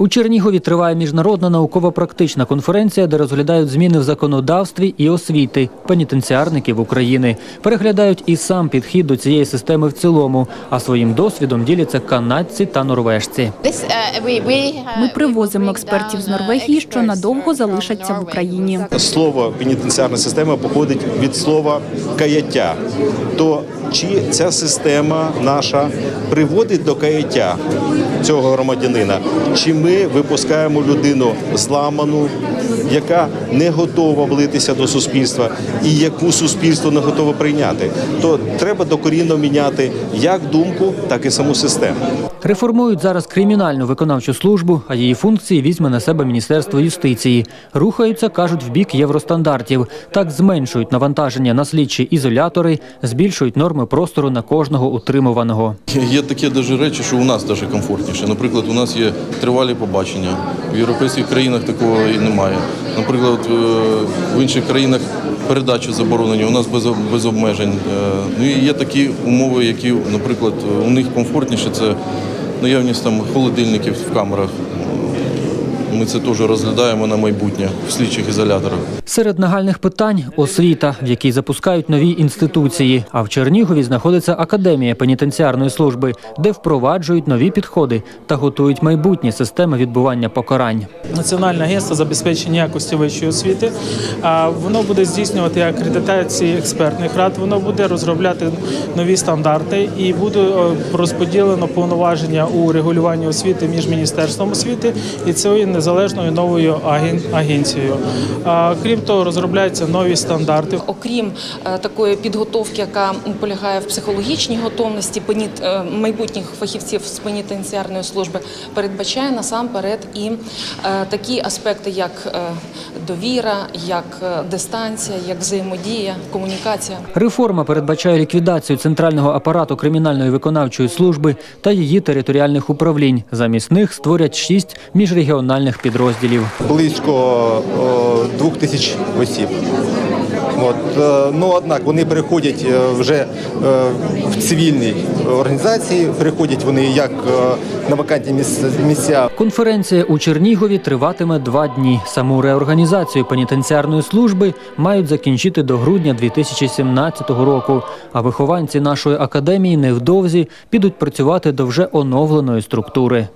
У Чернігові триває міжнародна науково-практична конференція, де розглядають зміни в законодавстві і освіти пенітенціарників України. Переглядають і сам підхід до цієї системи в цілому, а своїм досвідом діляться канадці та норвежці. Ми привозимо експертів з Норвегії, що надовго залишаться в Україні. Слово пенітенціарна система походить від слова каяття. То чи ця система наша приводить до каяття цього громадянина? Чи ми випускаємо людину зламану, яка не готова влитися до суспільства і яку суспільство не готове прийняти? То треба докорінно міняти як думку, так і саму систему. Реформують зараз кримінальну виконавчу службу, а її функції візьме на себе Міністерство юстиції. Рухаються, кажуть, в бік євростандартів. Так зменшують навантаження на слідчі ізолятори, збільшують норми простору на кожного утримуваного. Є такі даже речі, що у нас даже комфортніше. Наприклад, у нас є тривалі побачення. В європейських країнах такого і немає. Наприклад, е, в інших країнах передачі заборонені, у нас без, без обмежень. Е, Ну і є такі умови, які, наприклад, у них комфортніше це наявність там холодильників в камерах. Ми це теж розглядаємо на майбутнє в слідчих ізоляторах. Серед нагальних питань освіта, в якій запускають нові інституції. А в Чернігові знаходиться академія пенітенціарної служби, де впроваджують нові підходи та готують майбутні системи відбування покарань. Національне агентство забезпечення якості вищої освіти. А воно буде здійснювати акредитації експертних рад, воно буде розробляти нові стандарти і буде е, розподілено повноваження у регулюванні освіти між міністерством освіти і цією незалежною новою аген- агенцією. А, Крім того, розробляються нові стандарти. Окрім е, такої підготовки, яка полягає в психологічній готовності пеніт- е, майбутніх фахівців з пенітенціарної служби, передбачає насамперед і е, такі аспекти, як е, довіра, як е, дистанція, як взаємодія, комунікація. Реформа передбачає ліквідацію центрального апарату кримінальної виконавчої служби та її територіальних управлінь. Замість них створять шість міжрегіональних підрозділів. близько двох тисяч осіб. От, е, ну, однак вони переходять е, вже е, в цивільні організації, переходять вони як на вакантні місця Конференція у Чернігові триватиме два дні. Саму реорганізацію пенітенціарної служби мають закінчити до грудня 2017 року. А вихованці нашої академії невдовзі підуть працювати до вже оновленої структури.